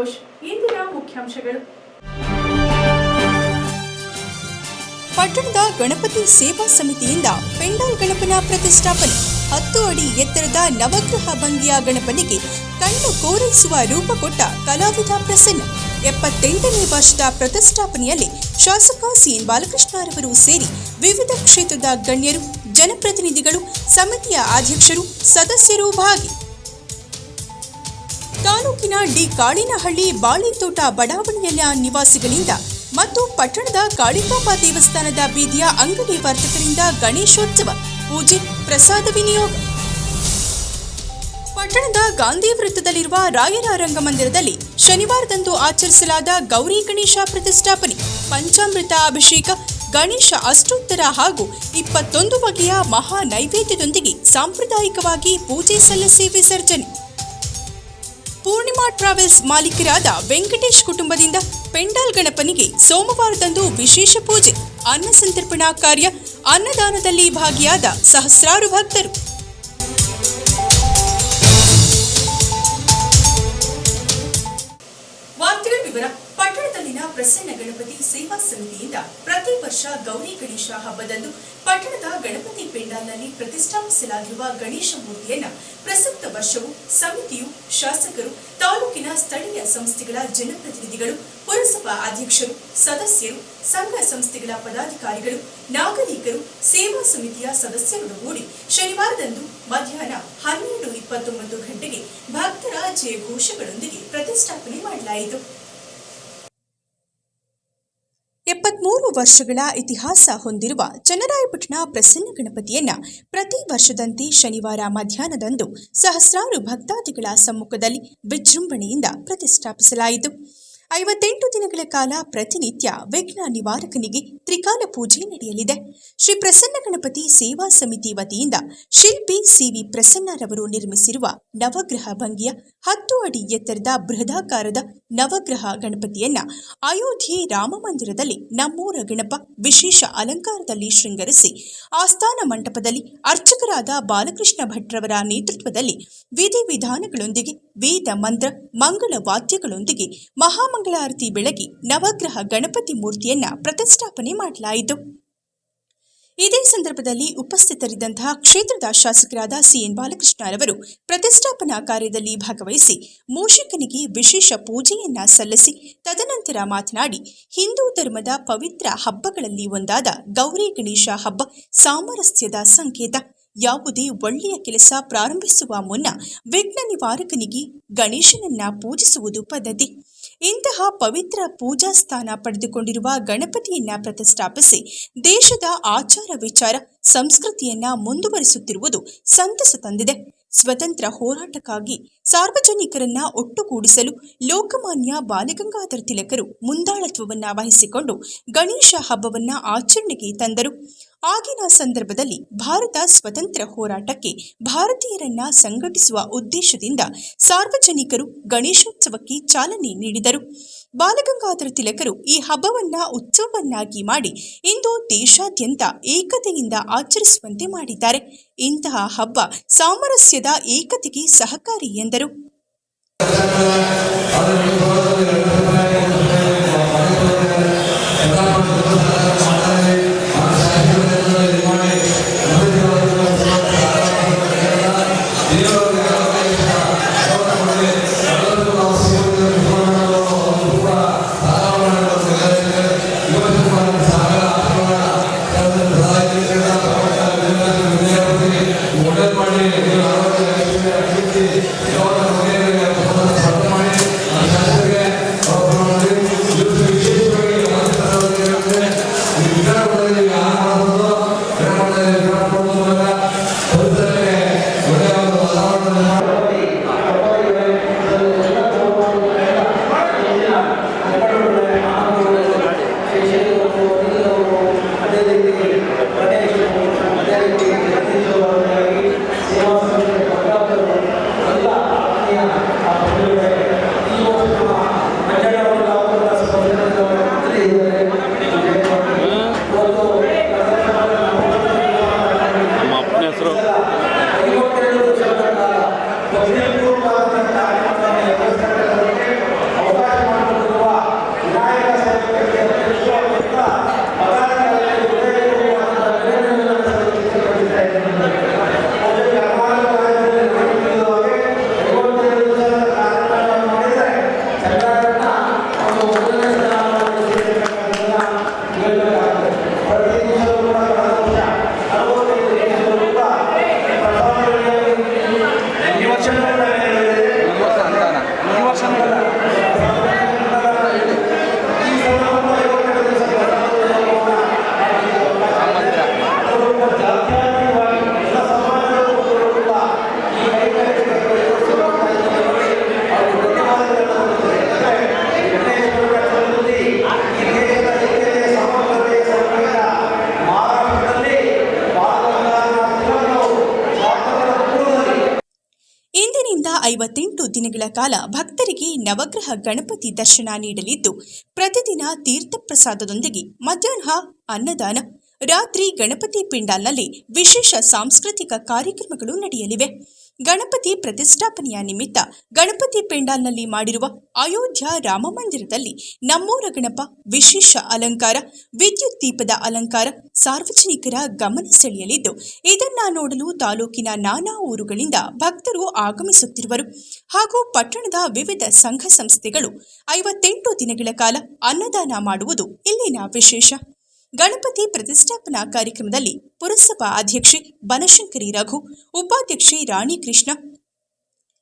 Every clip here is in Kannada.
ಸಂತೋಷ್ ಇಂದಿನ ಮುಖ್ಯಾಂಶಗಳು. ಪಟ್ಟಣದ ಗಣಪತಿ ಸೇವಾ ಸಮಿತಿಯಿಂದ ಪೆಂಡಾಲ್ ಗಣಪನ ಪ್ರತಿಷ್ಠಾಪನೆ. ಹತ್ತು ಅಡಿ ಎತ್ತರದ ನವಗ್ರಹ ಭಂಗಿಯ ಗಣಪನಿಗೆ ಕಣ್ಣು ಕೋರೈಸುವ ರೂಪ ಕೊಟ್ಟ ಕಲಾವಿದ ಪ್ರಸನ್ನ. ಎಪ್ಪತ್ತೆಂಟನೇ ವರ್ಷದ ಪ್ರತಿಷ್ಠಾಪನೆಯಲ್ಲಿ ಶಾಸಕ ಸಿಎನ್ ಬಾಲಕೃಷ್ಣರವರು ಸೇರಿ ವಿವಿಧ ಕ್ಷೇತ್ರದ ಗಣ್ಯರು, ಜನಪ್ರತಿನಿಧಿಗಳು, ಸಮಿತಿಯ ಅಧ್ಯಕ್ಷರು, ಸದಸ್ಯರು ಭಾಗಿ ತಾಲೂಕಿನ ಡಿ ಕಾಳಿನಹಳ್ಳಿ ಬಾಳಿತೋಟ ಬಡಾವಣೆಯ ನಿವಾಸಿಗಳಿಂದ ಮತ್ತು ಪಟ್ಟಣದ ಕಾಳಿಕಾಂಬ ದೇವಸ್ಥಾನದ ಬೀದಿಯ ಅಂಗಡಿ ವರ್ತಕರಿಂದ ಗಣೇಶೋತ್ಸವ, ಪೂಜೆ, ಪ್ರಸಾದ ವಿನಿಯೋಗ. ಪಟ್ಟಣದ ಗಾಂಧಿ ವೃತ್ತದಲ್ಲಿರುವ ರಾಯರ ರಂಗಮಂದಿರದಲ್ಲಿ ಶನಿವಾರದಂದು ಆಚರಿಸಲಾದ ಗೌರಿ ಗಣೇಶ ಪ್ರತಿಷ್ಠಾಪನೆ, ಪಂಚಾಮೃತ ಅಭಿಷೇಕ, ಗಣೇಶ ಅಷ್ಟೋತ್ತರ ಹಾಗೂ ಇಪ್ಪತ್ತೊಂದು ಬಗೆಯ ಮಹಾ ನೈವೇದ್ಯದೊಂದಿಗೆ ಸಾಂಪ್ರದಾಯಿಕವಾಗಿ ಪೂಜೆ ಸಲ್ಲಿಸಿ ವಿಸರ್ಜನೆ. ಪೂರ್ಣಿಮಾ ಟ್ರಾವೆಲ್ಸ್ ಮಾಲೀಕರಾದ ವೆಂಕಟೇಶ್ ಕುಟುಂಬದಿಂದ ಪೆಂಡಾಲ್ ಗಣಪನಿಗೆ ಸೋಮವಾರದಂದು ವಿಶೇಷ ಪೂಜೆ, ಅನ್ನ ಸಂತರ್ಪಣಾ ಕಾರ್ಯ, ಅನ್ನದಾನದಲ್ಲಿ ಭಾಗಿಯಾದ ಸಹಸ್ರಾರು ಭಕ್ತರು. ವಿವರ ಪಟ್ಟಣದಲ್ಲಿನ ಪ್ರಸನ್ನ ಗಣಪತಿ ಸೇವಾ ಸಮಿತಿಯಿಂದ ಪ್ರತಿ ವರ್ಷ ಗೌರಿ ಗಣೇಶ ಹಬ್ಬದಂದು ಪಟ್ಟಣದ ಗಣಪತಿ ಪೆಂಡಾಲ್ನಲ್ಲಿ ಪ್ರತಿಷ್ಠಾಪಿಸಲಾಗಿರುವ ಗಣೇಶ ಮೂರ್ತಿಯನ್ನು ಪ್ರಸಕ್ತ ವರ್ಷವೂ ಸಮಿತಿಯು ಶಾಸಕರು, ತಾಲೂಕಿನ ಸ್ಥಳೀಯ ಸಂಸ್ಥೆಗಳ ಜನಪ್ರತಿನಿಧಿಗಳು, ಪುರಸಭಾ ಅಧ್ಯಕ್ಷರು, ಸದಸ್ಯರು, ಸಂಘ ಸಂಸ್ಥೆಗಳ ಪದಾಧಿಕಾರಿಗಳು, ನಾಗರಿಕರು, ಸೇವಾ ಸಮಿತಿಯ ಸದಸ್ಯರೊಡಗೂಡಿ ಶನಿವಾರದಂದು ಮಧ್ಯಾಹ್ನ ಹನ್ನೆರಡು ಇಪ್ಪತ್ತೊಂಬತ್ತು ಗಂಟೆಗೆ ಭಕ್ತರ ಜಯ ಘೋಷಗಳೊಂದಿಗೆ ಪ್ರತಿಷ್ಠಾಪನೆ ಮಾಡಲಾಯಿತು. ಎಪ್ಪತ್ಮೂರು ವರ್ಷಗಳ ಇತಿಹಾಸ ಹೊಂದಿರುವ ಚನ್ನರಾಯಪಟ್ಟಣ ಪ್ರಸನ್ನ ಗಣಪತಿಯನ್ನ ಪ್ರತಿ ವರ್ಷದಂತೆ ಶನಿವಾರ ಮಧ್ಯಾಹ್ನದಂದು ಸಹಸ್ರಾರು ಭಕ್ತಾದಿಗಳ ಸಮ್ಮುಖದಲ್ಲಿ ವಿಜೃಂಭಣೆಯಿಂದ ಪ್ರತಿಷ್ಠಾಪಿಸಲಾಯಿತು. ಐವತ್ತೆಂಟು ದಿನಗಳ ಕಾಲ ಪ್ರತಿನಿತ್ಯ ವಿಘ್ನ ನಿವಾರಕನಿಗೆ ತ್ರಿಕಾಲ ಪೂಜೆ ನಡೆಯಲಿದೆ. ಶ್ರೀ ಪ್ರಸನ್ನ ಗಣಪತಿ ಸೇವಾ ಸಮಿತಿ ವತಿಯಿಂದ ಶಿಲ್ಪಿ ಸಿವಿ ಪ್ರಸನ್ನರವರು ನಿರ್ಮಿಸಿರುವ ನವಗ್ರಹ ಭಂಗಿಯ ಹತ್ತು ಅಡಿ ಎತ್ತರದ ಬೃಹದಾಕಾರದ ನವಗ್ರಹ ಗಣಪತಿಯನ್ನ ಅಯೋಧ್ಯೆ ರಾಮ ಮಂದಿರದಲ್ಲಿ ನಮ್ಮೂರ ಗಣಪ ವಿಶೇಷ ಅಲಂಕಾರದಲ್ಲಿ ಶೃಂಗರಿಸಿ, ಆಸ್ಥಾನ ಮಂಟಪದಲ್ಲಿ ಅರ್ಚಕರಾದ ಬಾಲಕೃಷ್ಣ ಭಟ್ರವರ ನೇತೃತ್ವದಲ್ಲಿ ವಿಧಿವಿಧಾನಗಳೊಂದಿಗೆ ವೇದ ಮಂತ್ರ, ಮಂಗಳ ವಾದ್ಯಗಳೊಂದಿಗೆ ಮಹಾಮಂಗಳಾರತಿ ಬೆಳಗಿ ನವಗ್ರಹ ಗಣಪತಿ ಮೂರ್ತಿಯನ್ನ ಪ್ರತಿಷ್ಠಾಪನೆ ಮಾಡಲಾಯಿತು. ಇದೇ ಸಂದರ್ಭದಲ್ಲಿ ಉಪಸ್ಥಿತರಿದ್ದಂತಹ ಕ್ಷೇತ್ರದ ಶಾಸಕರಾದ ಸಿಎನ್ ಬಾಲಕೃಷ್ಣರವರು ಪ್ರತಿಷ್ಠಾಪನಾ ಕಾರ್ಯದಲ್ಲಿ ಭಾಗವಹಿಸಿ ಮೂಷಿಕನಿಗೆ ವಿಶೇಷ ಪೂಜೆಯನ್ನ ಸಲ್ಲಿಸಿ, ತದನಂತರ ಮಾತನಾಡಿ, ಹಿಂದೂ ಧರ್ಮದ ಪವಿತ್ರ ಹಬ್ಬಗಳಲ್ಲಿ ಒಂದಾದ ಗೌರಿ ಗಣೇಶ ಹಬ್ಬ ಸಾಮರಸ್ಯದ ಸಂಕೇತ. ಯಾವುದೇ ಒಳ್ಳೆಯ ಕೆಲಸ ಪ್ರಾರಂಭಿಸುವ ಮುನ್ನ ವಿಘ್ನ ನಿವಾರಕನಿಗೆ ಗಣೇಶನನ್ನ ಪೂಜಿಸುವುದು ಪದ್ಧತಿ. ಇಂತಹ ಪವಿತ್ರ ಪೂಜಾ ಸ್ಥಾನ ಪಡೆದುಕೊಂಡಿರುವ ಗಣಪತಿಯನ್ನ ಪ್ರತಿಷ್ಠಾಪಿಸಿ ದೇಶದ ಆಚಾರ ವಿಚಾರ, ಸಂಸ್ಕೃತಿಯನ್ನ ಮುಂದುವರಿಸುತ್ತಿರುವುದು ಸಂತಸ ತಂದಿದೆ. ಸ್ವತಂತ್ರ ಹೋರಾಟಕ್ಕಾಗಿ ಸಾರ್ವಜನಿಕರನ್ನ ಒಟ್ಟುಗೂಡಿಸಲು ಲೋಕಮಾನ್ಯ ಬಾಲಗಂಗಾಧರ ತಿಲಕರು ಮುಂದಾಳತ್ವವನ್ನ ವಹಿಸಿಕೊಂಡು ಗಣೇಶ ಹಬ್ಬವನ್ನ ಆಚರಣೆಗೆ ತಂದರು. ಆಗಿನ ಸಂದರ್ಭದಲ್ಲಿ ಭಾರತ ಸ್ವತಂತ್ರ ಹೋರಾಟಕ್ಕೆ ಭಾರತೀಯರನ್ನ ಸಂಘಟಿಸುವ ಉದ್ದೇಶದಿಂದ ಸಾರ್ವಜನಿಕರು ಗಣೇಶೋತ್ಸವಕ್ಕೆ ಚಾಲನೆ ನೀಡಿದರು. ಬಾಲಗಂಗಾಧರ ತಿಲಕರು ಈ ಹಬ್ಬವನ್ನ ಉತ್ಸವವನ್ನಾಗಿ ಮಾಡಿ ಇಂದು ದೇಶಾದ್ಯಂತ ಏಕತೆಯಿಂದ ಆಚರಿಸುವಂತೆ ಮಾಡಿದ್ದಾರೆ. ಇಂತಹ ಹಬ್ಬ ಸಾಮರಸ್ಯದ ಏಕತೆಗೆ ಸಹಕಾರಿ ಎಂದರು. ದಿನಗಳ ಕಾಲ ಭಕ್ತರಿಗೆ ನವಗ್ರಹ ಗಣಪತಿ ದರ್ಶನ ನೀಡಲಿದ್ದು ಪ್ರತಿದಿನ ತೀರ್ಥ ಪ್ರಸಾದದೊಂದಿಗೆ ಮಧ್ಯಾಹ್ನ ಅನ್ನದಾನ ರಾತ್ರಿ ಗಣಪತಿ ಪಿಂಡಾಲ್ನಲ್ಲಿ ವಿಶೇಷ ಸಾಂಸ್ಕೃತಿಕ ಕಾರ್ಯಕ್ರಮಗಳು ನಡೆಯಲಿವೆ. ಗಣಪತಿ ಪ್ರತಿಷ್ಠಾಪನೆಯ ನಿಮಿತ್ತ ಗಣಪತಿ ಪೆಂಡಾಲ್ನಲ್ಲಿ ಮಾಡಿರುವ ಅಯೋಧ್ಯ ರಾಮ ಮಂದಿರದಲ್ಲಿ ನಮ್ಮೂರ ಗಣಪ ವಿಶೇಷ ಅಲಂಕಾರ, ವಿದ್ಯುತ್ ದೀಪದ ಅಲಂಕಾರ ಸಾರ್ವಜನಿಕರ ಗಮನ ಸೆಳೆಯಲಿದ್ದು, ಇದನ್ನ ನೋಡಲು ತಾಲೂಕಿನ ನಾನಾ ಊರುಗಳಿಂದ ಭಕ್ತರು ಆಗಮಿಸುತ್ತಿರುವರು. ಹಾಗೂ ಪಟ್ಟಣದ ವಿವಿಧ ಸಂಘ ಸಂಸ್ಥೆಗಳು ಐವತ್ತೆಂಟು ದಿನಗಳ ಕಾಲ ಅನ್ನದಾನ ಮಾಡುವುದು ಇಲ್ಲಿನ ವಿಶೇಷ. ಗಣಪತಿ ಪ್ರತಿಷ್ಠಾಪನಾ ಕಾರ್ಯಕ್ರಮದಲ್ಲಿ ಪುರಸಭಾ ಅಧ್ಯಕ್ಷೆ ಬನಶಂಕರಿ ರಘು, ಉಪಾಧ್ಯಕ್ಷೆ ರಾಣಿ ಕೃಷ್ಣ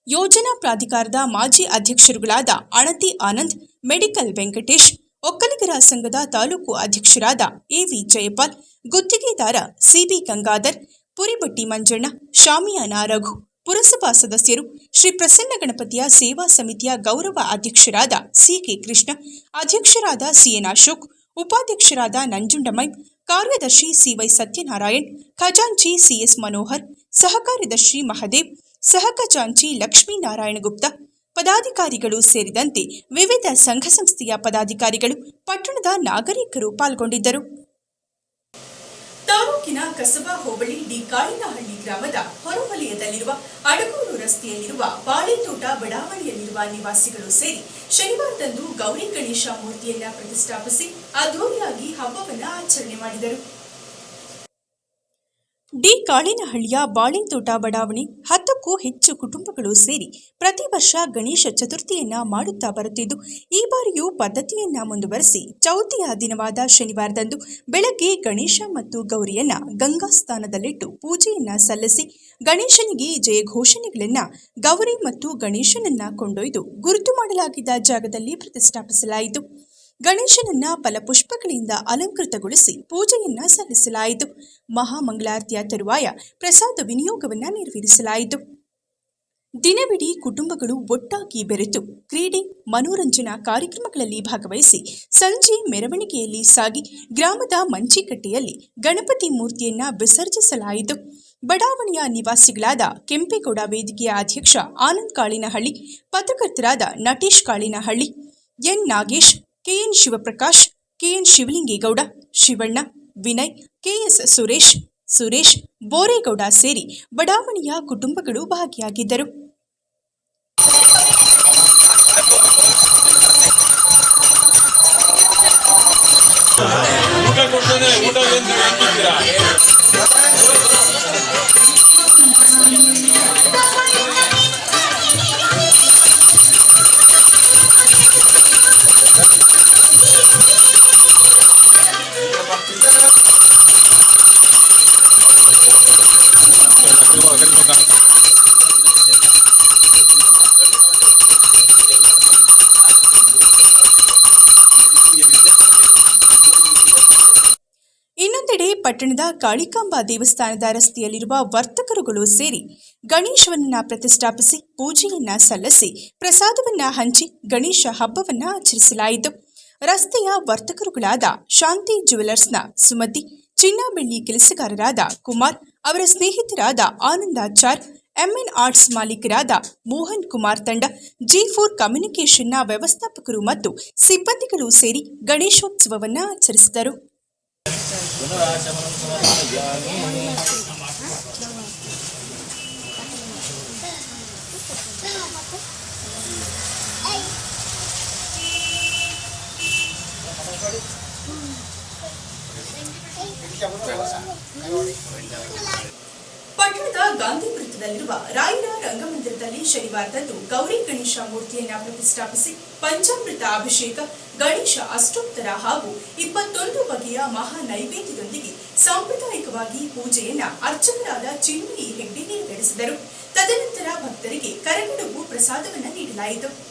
ಯೋಜನಾ ಪ್ರಾಧಿಕಾರದ ಮಾಜಿ ಅಧ್ಯಕ್ಷರುಗಳಾದ ಅಣತಿ ಆನಂದ್, ಮೆಡಿಕಲ್ ವೆಂಕಟೇಶ್, ಒಕ್ಕಲಿಗರ ಸಂಘದ ತಾಲೂಕು ಅಧ್ಯಕ್ಷರಾದ ಎವಿ ಜಯಪಾಲ್, ಗುತ್ತಿಗೆದಾರ ಸಿಬಿ ಗಂಗಾಧರ್, ಪುರಿಬಟ್ಟಿ ಮಂಜಣ್ಣ, ಶಾಮಿಯಾನ ರಘು, ಪುರಸಭಾ ಸದಸ್ಯರು, ಶ್ರೀ ಪ್ರಸನ್ನ ಗಣಪತಿಯ ಸೇವಾ ಸಮಿತಿಯ ಗೌರವ ಅಧ್ಯಕ್ಷರಾದ ಸಿಕೆ ಕೃಷ್ಣ, ಅಧ್ಯಕ್ಷರಾದ ಸಿಎನ್ ಅಶೋಕ್ ಉಪಾಧ್ಯಕ್ಷರಾದ ನಂಜುಂಡಮೈ, ಕಾರ್ಯದರ್ಶಿ ಸಿವೈ ಸತ್ಯನಾರಾಯಣ್, ಖಜಾಂಚಿ ಸಿಎಸ್ ಮನೋಹರ್, ಸಹಕಾರ್ಯದರ್ಶಿ ಮಹದೇವ್ ಸಹ ಖಜಾಂಚಿ ಲಕ್ಷ್ಮೀನಾರಾಯಣ ಗುಪ್ತಾ, ಪದಾಧಿಕಾರಿಗಳು ಸೇರಿದಂತೆ ವಿವಿಧ ಸಂಘ ಸಂಸ್ಥೆಯ ಪದಾಧಿಕಾರಿಗಳು ಪಟ್ಟಣದ ನಾಗರಿಕರು ಪಾಲ್ಗೊಂಡಿದ್ದರು. ತಾಲೂಕಿನ ಕಸಬಾ ಹೋಬಳಿ ಡಿ ಕಾಳಿನಹಳ್ಳಿ ಗ್ರಾಮದ ಹೊರವಲಯದಲ್ಲಿರುವ ಅಡಗೂರು ರಸ್ತೆಯಲ್ಲಿರುವ ಬಾಳೆತೋಟ ಬಡಾವಣೆಯಲ್ಲಿರುವ ನಿವಾಸಿಗಳು ಸೇರಿ ಶನಿವಾರದಂದು ಗೌರಿ ಗಣೇಶ ಮೂರ್ತಿಯನ್ನ ಪ್ರತಿಷ್ಠಾಪಿಸಿ ಅದ್ದೂರಿಯಾಗಿ ಹಬ್ಬವನ್ನ ಆಚರಣೆ ಮಾಡಿದರು. ಡಿ ಕಾಳಿನಹಳ್ಳಿಯ ಬಾಳೆತೋಟ ಬಡಾವಣೆ ಹತ್ತಕ್ಕೂ ಹೆಚ್ಚು ಕುಟುಂಬಗಳು ಸೇರಿ ಪ್ರತಿ ವರ್ಷ ಗಣೇಶ ಚತುರ್ಥಿಯನ್ನ ಮಾಡುತ್ತಾ ಬರುತ್ತಿದ್ದು, ಈ ಬಾರಿಯೂ ಪದ್ಧತಿಯನ್ನ ಮುಂದುವರೆಸಿ ಚೌತಿಯ ದಿನವಾದ ಶನಿವಾರದಂದು ಬೆಳಗ್ಗೆ ಗಣೇಶ ಮತ್ತು ಗೌರಿಯನ್ನ ಗಂಗಾ ಸ್ಥಾನದಲ್ಲಿಟ್ಟು ಪೂಜೆಯನ್ನ ಸಲ್ಲಿಸಿ ಗಣೇಶನಿಗೆ ಜಯ ಘೋಷಣೆಗಳನ್ನ ಗೌರಿ ಮತ್ತು ಗಣೇಶನನ್ನ ಕೊಂಡೊಯ್ದು ಗುರುತು ಮಾಡಲಾಗಿದ್ದ ಜಾಗದಲ್ಲಿ ಪ್ರತಿಷ್ಠಾಪಿಸಲಾಯಿತು. ಗಣೇಶನನ್ನ ಫಲಪುಷ್ಪಗಳಿಂದ ಅಲಂಕೃತಗೊಳಿಸಿ ಪೂಜೆಯನ್ನ ಸಲ್ಲಿಸಲಾಯಿತು. ಮಹಾಮಂಗಳಾರತಿಯ ತರುವಾಯ ಪ್ರಸಾದ ವಿನಿಯೋಗವನ್ನ ನೆರವೇರಿಸಲಾಯಿತು. ದಿನವಿಡೀ ಕುಟುಂಬಗಳು ಒಟ್ಟಾಗಿ ಬೆರೆತು ಕ್ರೀಡೆ, ಮನೋರಂಜನಾ ಕಾರ್ಯಕ್ರಮಗಳಲ್ಲಿ ಭಾಗವಹಿಸಿ ಸಂಜೆ ಮೆರವಣಿಗೆಯಲ್ಲಿ ಸಾಗಿ ಗ್ರಾಮದ ಮಂಚಿಕಟ್ಟೆಯಲ್ಲಿ ಗಣಪತಿ ಮೂರ್ತಿಯನ್ನ ವಿಸರ್ಜಿಸಲಾಯಿತು. ಬಡಾವಣೆಯ ನಿವಾಸಿಗಳಾದ ಕೆಂಪೇಗೌಡ ವೇದಿಕೆಯ ಅಧ್ಯಕ್ಷ Anand Kalinahalli ಪತ್ರಕರ್ತರಾದ Natesh Kalinahalli, N Nagesh, K N Shivaprakash, K N Shivalingegowda, Shivanna, Vinay, K S Suresh Suresh Boregowda ಸೇರಿ ಬಡಾವಣೆಯ ಕುಟುಂಬಗಳು ಭಾಗಿಯಾಗಿದ್ದರು. ಊಟ ಕಾಳಿಕಾಂಬಾ ದೇವಸ್ಥಾನದ ರಸ್ತೆಯಲ್ಲಿರುವ ವರ್ತಕರುಗಳು ಸೇರಿ ಗಣೇಶವನ್ನ ಪ್ರತಿಷ್ಠಾಪಿಸಿ ಪೂಜೆಯನ್ನ ಸಲ್ಲಿಸಿ ಪ್ರಸಾದವನ್ನ ಹಂಚಿ ಗಣೇಶ ಹಬ್ಬವನ್ನ ಆಚರಿಸಲಾಯಿತು. ರಸ್ತೆಯ ವರ್ತಕರುಗಳಾದ ಶಾಂತಿ ಜುವೆಲರ್ಸ್ನ ಸುಮತಿ ಚಿನ್ನ ಬೆಳ್ಳಿ ಕೆಲಸಗಾರರಾದ ಕುಮಾರ್, ಅವರ ಸ್ನೇಹಿತರಾದ ಆನಂದಾಚಾರ್ ಎಂಎನ್ ಆರ್ಟ್ಸ್ ಮಾಲೀಕರಾದ ಮೋಹನ್ ಕುಮಾರ್ ತಂಡ, ಜಿ ಫೋರ್ ಕಮ್ಯುನಿಕೇಷನ್ನ ವ್ಯವಸ್ಥಾಪಕರು ಮತ್ತು ಸಿಬ್ಬಂದಿಗಳು ಸೇರಿ ಗಣೇಶೋತ್ಸವವನ್ನು ಆಚರಿಸಿದರು. ಪಟ್ಟಣದ ಗಾಂಧಿ ವೃತ್ತದಲ್ಲಿರುವ ರಾಯರ ರಂಗಮಂದಿರದಲ್ಲಿ ಶನಿವಾರದಂದು ಗೌರಿ ಗಣೇಶ ಮೂರ್ತಿಯನ್ನ ಪ್ರತಿಷ್ಠಾಪಿಸಿ ಪಂಚಾಮೃತ ಅಭಿಷೇಕ ಗಣೇಶ ಅಷ್ಟೋತ್ತರ ಹಾಗೂ ಇಪ್ಪತ್ತೊಂದು ಬಗೆಯ ಮಹಾ ನೈವೇದ್ಯದೊಂದಿಗೆ ಸಾಂಪ್ರದಾಯಿಕವಾಗಿ ಪೂಜೆಯನ್ನ ಅರ್ಚಕರಾದ ಚಿನ್ಮಯಿ ಹೆಗ್ಡೆ ನೆರವೇರಿಸಿದರು. ತದನಂತರ ಭಕ್ತರಿಗೆ ಕರಗಡುಬು ಪ್ರಸಾದವನ್ನು ನೀಡಲಾಯಿತು.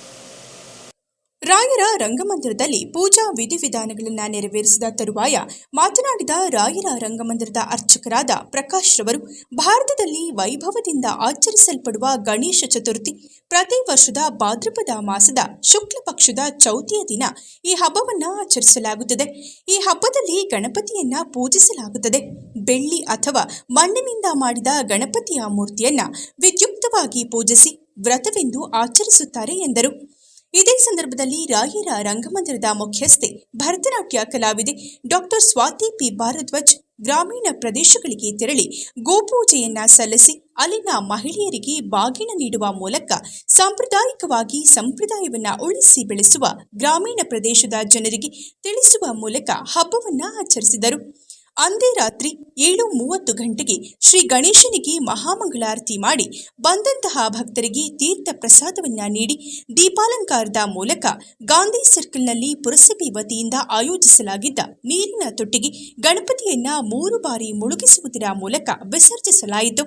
ರಾಯರ ರಂಗಮಂದಿರದಲ್ಲಿ ಪೂಜಾ ವಿಧಿವಿಧಾನಗಳನ್ನು ನೆರವೇರಿಸಿದ ತರುವಾಯ ಮಾತನಾಡಿದ ರಾಯರ ರಂಗಮಂದಿರದ ಅರ್ಚಕರಾದ ಪ್ರಕಾಶ್ ರವರು, ಭಾರತದಲ್ಲಿ ವೈಭವದಿಂದ ಆಚರಿಸಲ್ಪಡುವ ಗಣೇಶ ಚತುರ್ಥಿ ಪ್ರತಿ ವರ್ಷದ ಭಾದ್ರಪದ ಮಾಸದ ಶುಕ್ಲ ಪಕ್ಷದ ಚೌತಿಯ ದಿನ ಈ ಹಬ್ಬವನ್ನು ಆಚರಿಸಲಾಗುತ್ತದೆ. ಈ ಹಬ್ಬದಲ್ಲಿ ಗಣಪತಿಯನ್ನ ಪೂಜಿಸಲಾಗುತ್ತದೆ. ಬೆಳ್ಳಿ ಅಥವಾ ಮಣ್ಣಿನಿಂದ ಮಾಡಿದ ಗಣಪತಿಯ ಮೂರ್ತಿಯನ್ನ ವಿದ್ಯುಕ್ತವಾಗಿ ಪೂಜಿಸಿ ವ್ರತವೆಂದು ಆಚರಿಸುತ್ತಾರೆ ಎಂದರು. ಇದೇ ಸಂದರ್ಭದಲ್ಲಿ ರಾಯರ ರಂಗಮಂದಿರದ ಮುಖ್ಯಸ್ಥೆ ಭರತನಾಟ್ಯ ಕಲಾವಿದೆ ಡಾಕ್ಟರ್ ಸ್ವಾತಿ ಪಿ ಭಾರದ್ವಾಜ್ ಗ್ರಾಮೀಣ ಪ್ರದೇಶಗಳಿಗೆ ತೆರಳಿ ಗೋಪೂಜೆಯನ್ನ ಸಲ್ಲಿಸಿ ಅಲ್ಲಿನ ಮಹಿಳೆಯರಿಗೆ ಬಾಗಿನ ನೀಡುವ ಮೂಲಕ ಸಾಂಪ್ರದಾಯಿಕವಾಗಿ ಸಂಪ್ರದಾಯವನ್ನ ಉಳಿಸಿ ಬೆಳೆಸುವ ಗ್ರಾಮೀಣ ಪ್ರದೇಶದ ಜನರಿಗೆ ತಿಳಿಸುವ ಮೂಲಕ ಹಬ್ಬವನ್ನ ಆಚರಿಸಿದರು. ಅಂದೇ ರಾತ್ರಿ ಏಳು ಮೂವತ್ತು ಗಂಟೆಗೆ ಶ್ರೀ ಗಣೇಶನಿಗೆ ಮಹಾಮಂಗಳಾರತಿ ಮಾಡಿ ಬಂದಂತಹ ಭಕ್ತರಿಗೆ ತೀರ್ಥ ಪ್ರಸಾದವನ್ನ ನೀಡಿ ದೀಪಾಲಂಕಾರದ ಮೂಲಕ ಗಾಂಧಿ ಸರ್ಕಲ್ನಲ್ಲಿ ಪುರಸಭೆ ವತಿಯಿಂದ ಆಯೋಜಿಸಲಾಗಿದ್ದ ನೀರಿನ ತೊಟ್ಟಿಗೆ ಗಣಪತಿಯನ್ನ ಮೂರು ಬಾರಿ ಮುಳುಗಿಸುವುದರ ಮೂಲಕ ವಿಸರ್ಜಿಸಲಾಯಿತು.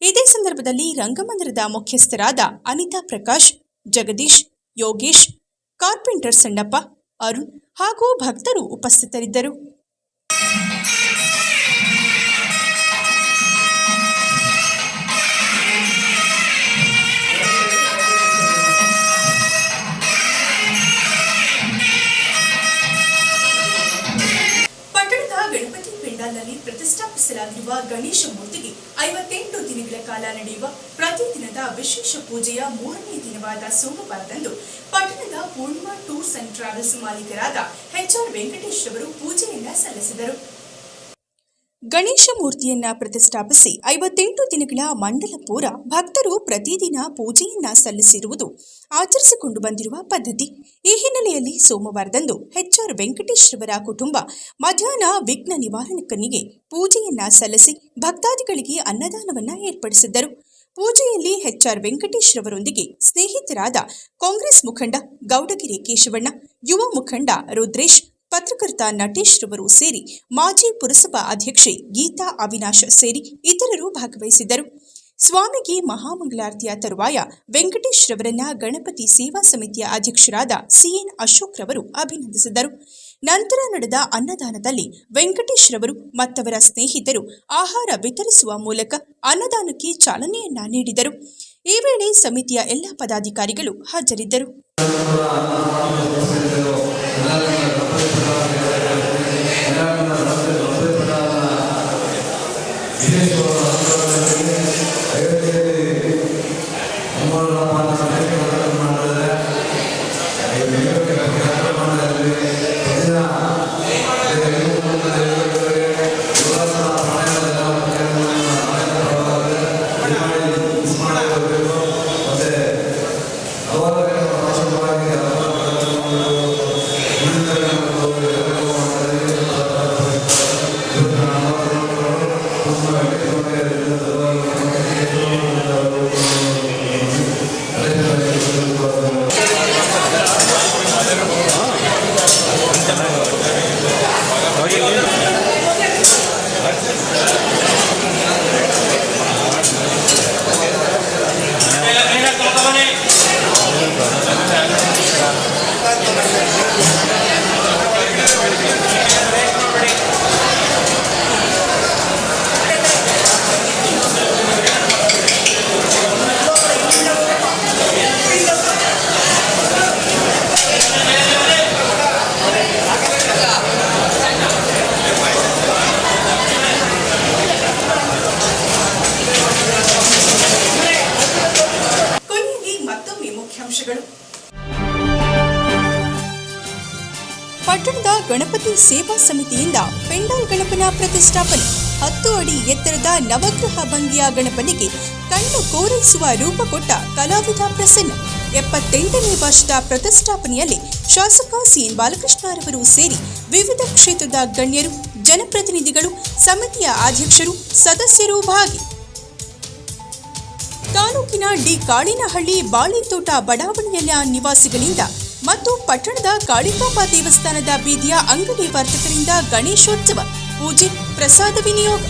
ಇದೇ ಸಂದರ್ಭದಲ್ಲಿ ರಂಗಮಂದಿರದ ಮುಖ್ಯಸ್ಥರಾದ ಅನಿತಾ ಪ್ರಕಾಶ್, ಜಗದೀಶ್, ಯೋಗೇಶ್, ಕಾರ್ಪೆಂಟರ್ ಸಣ್ಣಪ್ಪ, ಅರುಣ್ ಹಾಗೂ ಭಕ್ತರು ಉಪಸ್ಥಿತರಿದ್ದರು. ಪೆಂಡಾಲ್ನಲ್ಲಿ ಪ್ರತಿಷ್ಠಾಪಿಸಲಾಗಿರುವ ಗಣೇಶ ಮೂರ್ತಿಗೆ ಐವತ್ತೆಂಟು ದಿನಗಳ ಕಾಲ ನಡೆಯುವ ಪ್ರತಿದಿನದ ವಿಶೇಷ ಪೂಜೆಯ ಮೂರನೇ ದಿನವಾದ ಸೋಮವಾರದಂದು ಪಟ್ಟಣದ ಪೂರ್ಣಿಮಾ ಟೂರ್ಸ್ ಅಂಡ್ ಟ್ರಾವೆಲ್ಸ್ ಮಾಲೀಕರಾದ ಎಚ್ಆರ್ ವೆಂಕಟೇಶ್ ಅವರು ಪೂಜೆಯನ್ನ ಸಲ್ಲಿಸಿದರು. ಗಣೇಶ ಮೂರ್ತಿಯನ್ನ ಪ್ರತಿಷ್ಠಾಪಿಸಿ ಐವತ್ತೆಂಟು ದಿನಗಳ ಮಂಡಲ ಪೂರ ಭಕ್ತರು ಪ್ರತಿದಿನ ಪೂಜೆಯನ್ನ ಸಲ್ಲಿಸಿರುವುದು ಆಚರಿಸಿಕೊಂಡು ಬಂದಿರುವ ಪದ್ಧತಿ. ಈ ಹಿನ್ನೆಲೆಯಲ್ಲಿ ಸೋಮವಾರದಂದು ಹೆಚ್ಆರ್ ವೆಂಕಟೇಶ್ವರ ಕುಟುಂಬ ಮಧ್ಯಾಹ್ನ ವಿಘ್ನ ನಿವಾರಣಕನಿಗೆ ಪೂಜೆಯನ್ನ ಸಲ್ಲಿಸಿ ಭಕ್ತಾದಿಗಳಿಗೆ ಅನ್ನದಾನವನ್ನ ಏರ್ಪಡಿಸಿದ್ದರು. ಪೂಜೆಯಲ್ಲಿ ಹೆಚ್ಆರ್ ವೆಂಕಟೇಶ್ ರವರೊಂದಿಗೆ ಸ್ನೇಹಿತರಾದ ಕಾಂಗ್ರೆಸ್ ಮುಖಂಡ ಗೌಡಗಿರಿ ಕೇಶವಣ್ಣ, ಯುವ ಮುಖಂಡ ರುದ್ರೇಶ್ ಪತ್ರಕರ್ತ ನಟೇಶ್ ರವರು ಸೇರಿ ಮಾಜಿ ಪುರಸಭಾ ಅಧ್ಯಕ್ಷೆ ಗೀತಾ ಅವಿನಾಶ್ ಸೇರಿ ಇತರರು ಭಾಗವಹಿಸಿದ್ದರು. ಸ್ವಾಮಿಗೆ ಮಹಾಮಂಗಳಾರತಿಯ ತರುವಾಯ ವೆಂಕಟೇಶ್ ರವರನ್ನ ಗಣಪತಿ ಸೇವಾ ಸಮಿತಿಯ ಅಧ್ಯಕ್ಷರಾದ ಸಿಎನ್ ಅಶೋಕ್ ರವರು ಅಭಿನಂದಿಸಿದರು ನಂತರ ನಡೆದ ಅನ್ನದಾನದಲ್ಲಿ ವೆಂಕಟೇಶ್ ರವರು ಮತ್ತವರ ಸ್ನೇಹಿತರು ಆಹಾರ ವಿತರಿಸುವ ಮೂಲಕ ಅನ್ನದಾನಕ್ಕೆ ಚಾಲನೆಯನ್ನ ನೀಡಿದರು. ಈ ವೇಳೆ ಸಮಿತಿಯ ಎಲ್ಲ ಪದಾಧಿಕಾರಿಗಳು ಹಾಜರಿದ್ದರು. విశాఖ రాష్ట్ర విశేష ಪಟ್ಟಣದ ಗಣಪತಿ ಸೇವಾ ಸಮಿತಿಯಿಂದ ಪೆಂಡಾಲ್ ಗಣಪನ ಪ್ರತಿಷ್ಠಾಪನೆ. ಹತ್ತು ಅಡಿ ಎತ್ತರದ ನವಗ್ರಹ ಭಂಗಿಯ ಗಣಪನಿಗೆ ಕಣ್ಣು ಕೋರೈಸುವ ರೂಪ ಕೊಟ್ಟ ಕಲಾವಿದ ಪ್ರಸನ್ನ. ಎಪ್ಪತ್ತೆಂಟನೇ ವರ್ಷದ ಪ್ರತಿಷ್ಠಾಪನೆಯಲ್ಲಿ ಶಾಸಕ ಸಿಎನ್ ಬಾಲಕೃಷ್ಣರವರು ಸೇರಿ ವಿವಿಧ ಕ್ಷೇತ್ರದ ಗಣ್ಯರು, ಜನಪ್ರತಿನಿಧಿಗಳು, ಸಮಿತಿಯ ಅಧ್ಯಕ್ಷರು, ಸದಸ್ಯರು ಭಾಗಿ. ತಾಲೂಕಿನ ಡಿ ಕಾಳಿನಹಳ್ಳಿ ಬಾಳಿತೋಟ ಬಡಾವಣೆಯ ನಿವಾಸಿಗಳಿಂದ ಮತ್ತು ಪಟ್ಟಣದ ಕಾಳಿಕಾಂಬ ದೇವಸ್ಥಾನದ ಬೀದಿಯ ಅಂಗಡಿ ವರ್ತಕರಿಂದ ಗಣೇಶೋತ್ಸವ, ಪೂಜೆ, ಪ್ರಸಾದ ವಿನಿಯೋಗ.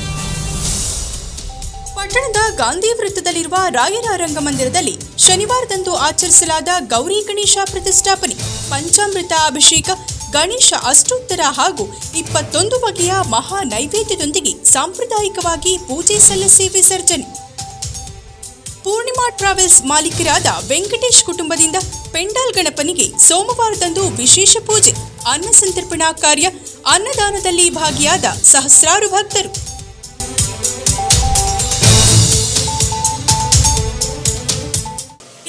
ಪಟ್ಟಣದ ಗಾಂಧಿ ವೃತ್ತದಲ್ಲಿರುವ ರಾಯರ ರಂಗಮಂದಿರದಲ್ಲಿ ಶನಿವಾರದಂದು ಆಚರಿಸಲಾದ ಗೌರಿ ಗಣೇಶ ಪ್ರತಿಷ್ಠಾಪನೆ, ಪಂಚಾಮೃತ ಅಭಿಷೇಕ, ಗಣೇಶ ಅಷ್ಟೋತ್ತರ ಹಾಗೂ ಇಪ್ಪತ್ತೊಂದು ಬಗೆಯ ಮಹಾ ನೈವೇದ್ಯದೊಂದಿಗೆ ಸಾಂಪ್ರದಾಯಿಕವಾಗಿ ಪೂಜೆ ಸಲ್ಲಿಸಿ ವಿಸರ್ಜನೆ. ಪೂರ್ಣಿಮಾ ಟ್ರಾವೆಲ್ಸ್ ಮಾಲೀಕರಾದ ವೆಂಕಟೇಶ್ ಕುಟುಂಬದಿಂದ ಪೆಂಡಾಲ್ ಗಣಪನಿಗೆ ಸೋಮವಾರದಂದು ವಿಶೇಷ ಪೂಜೆ, ಅನ್ನ ಸಂತರ್ಪಣಾ ಕಾರ್ಯ, ಅನ್ನದಾನದಲ್ಲಿ ಭಾಗಿಯಾದ ಸಹಸ್ರಾರು ಭಕ್ತರು.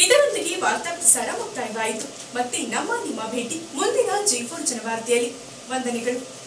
ಇದರೊಂದಿಗೆ ವಾರ್ತಾ ಪ್ರಸಾರ ಮುಕ್ತಾಯವಾಯಿತು. ಮತ್ತೆ ನಮ್ಮ ನಿಮ್ಮ ಭೇಟಿ ಮುಂದಿನ ಜೈಪುರ್ ಜನವಾರ್ತೆಯಲ್ಲಿ. ವಂದನೆಗಳು.